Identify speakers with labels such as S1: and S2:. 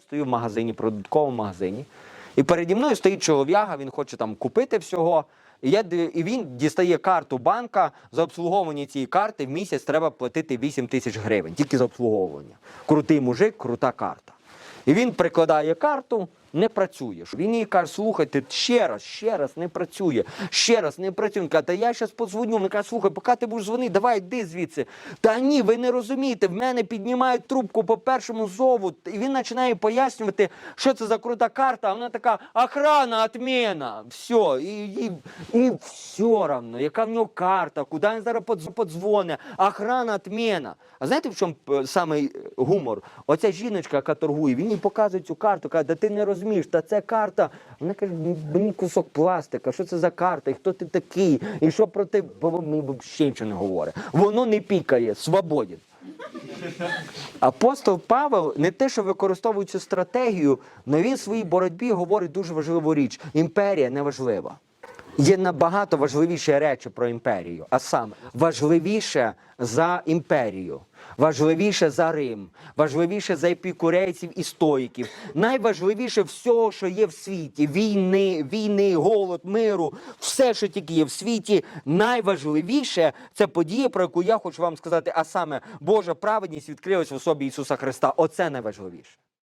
S1: Стою в магазині, продуктовому магазині, і переді мною стоїть чолов'яга, він хоче там купити всього. І, я, і він дістає карту банка. За обслуговування цієї карти в місяць треба платити 8 тисяч гривень, тільки за обслуговування. Крутий мужик, крута карта. І він прикладає карту, не працює. Він їй каже, слухайте, ще раз, ще раз не працює, ще раз не працює. Він каже, та я зараз подзвоню. Він каже, слухай, поки ти будеш дзвонити, давай йди звідси. Та ні, ви не розумієте, в мене піднімають трубку по першому зову. І він починає пояснювати, що це за крута карта. А вона така, охрана, отмена. Все, і, і, і все равно, яка в нього карта, куди він зараз подз- подзвоне, охрана, отмена. А знаєте, в чому е, саме гумор? Оця жіночка, яка торгує, він їй показує цю карту, каже, да ти не розумієш, та це карта. Вона каже, мені кусок пластика, що це за карта, і хто ти такий, і що про те, бо мені взагалі нічого не говорить. Воно не пікає, свободен. Апостол Павел не те, що використовує цю стратегію, але він в своїй боротьбі говорить дуже важливу річ: імперія не важлива. Є набагато важливіші речі про імперію, а саме важливіше за імперію, важливіше за Рим, важливіше за епікурейців і стоїків, найважливіше всього, що є в світі: війни, війни, голод, миру, все, що тільки є в світі. Найважливіше це подія, про яку я хочу вам сказати, а саме Божа праведність відкрилась в особі Ісуса Христа. Оце найважливіше.